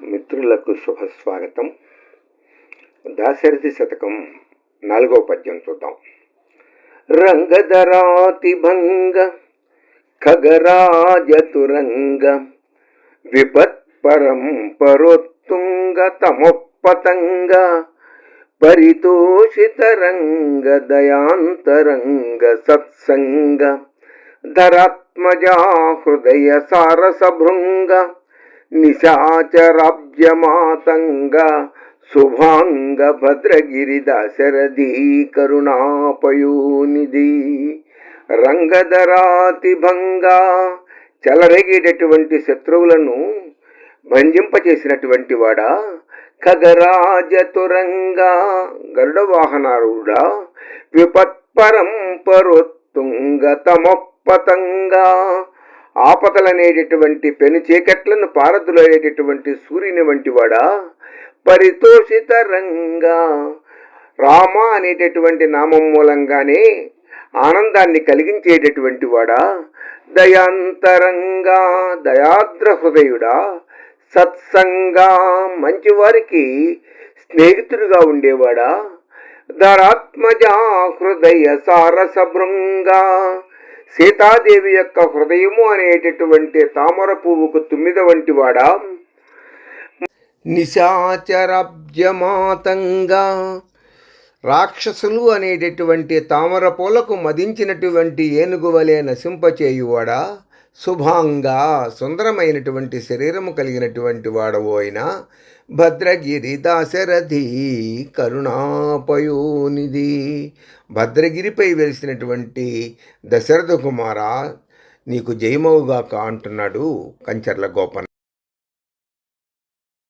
మిత్రులకు శుభస్వాగతం. దాశరథి శతకం నాలుగవ పద్యం చూద్దాం. రంగధరాతి భంగ ఖగరాజతురంగ విపత్పరం పరోత్తుంగ తమోపతంగ పరితోషితరంగ దయాంతరంగ సత్సంగ ధరాత్మజా హృదయ సారసభృంగ నిశాచరాబ్జమాతంగ శుభాంగ భద్రగిరి దాశరథి కరుణాపయోనిధి రంగధరాతి భంగా చెలరేగేటటువంటి శత్రువులను భంజింపచేసినటువంటి వాడా? ఖగరాజతురంగా గరుడ వాహనారుడా విపత్పరం పరోత్తుంగ తమొప్పతంగా ఆపదలనేటటువంటి పెను చీకట్లను పారదులయ్యేటటువంటి సూర్యుని వంటివాడా పరితోషిత రంగా. రామ అనేటటువంటి నామం మూలంగానే ఆనందాన్ని కలిగించేటటువంటి వాడా? దయాంతరంగా దయాద్ర హృదయుడా? సత్సంగా మంచివారికి స్నేహితుడుగా ఉండేవాడా? ధరాత్మజా హృదయ సారసభృంగా సీతాదేవి యొక్క హృదయము అనేటటువంటి తామర పువ్వుకు తుమ్మిద వంటి వాడా? నిశాచరాబ్జమాతంగా రాక్షసులు అనేటటువంటి తామర పూలకు మదించినటువంటి ఏనుగు వలె నశింపచేయువాడా? శుభాంగా సుందరమైనటువంటి శరీరము కలిగినటువంటి వాడవు భద్రగిరి దాశరథి కరుణాపయోనిధి భద్రగిరిపై వెలిసినటువంటి దశరథ కుమార నీకు జయమవుగాక అంటున్నాడు కంచర్ల గోపన్న.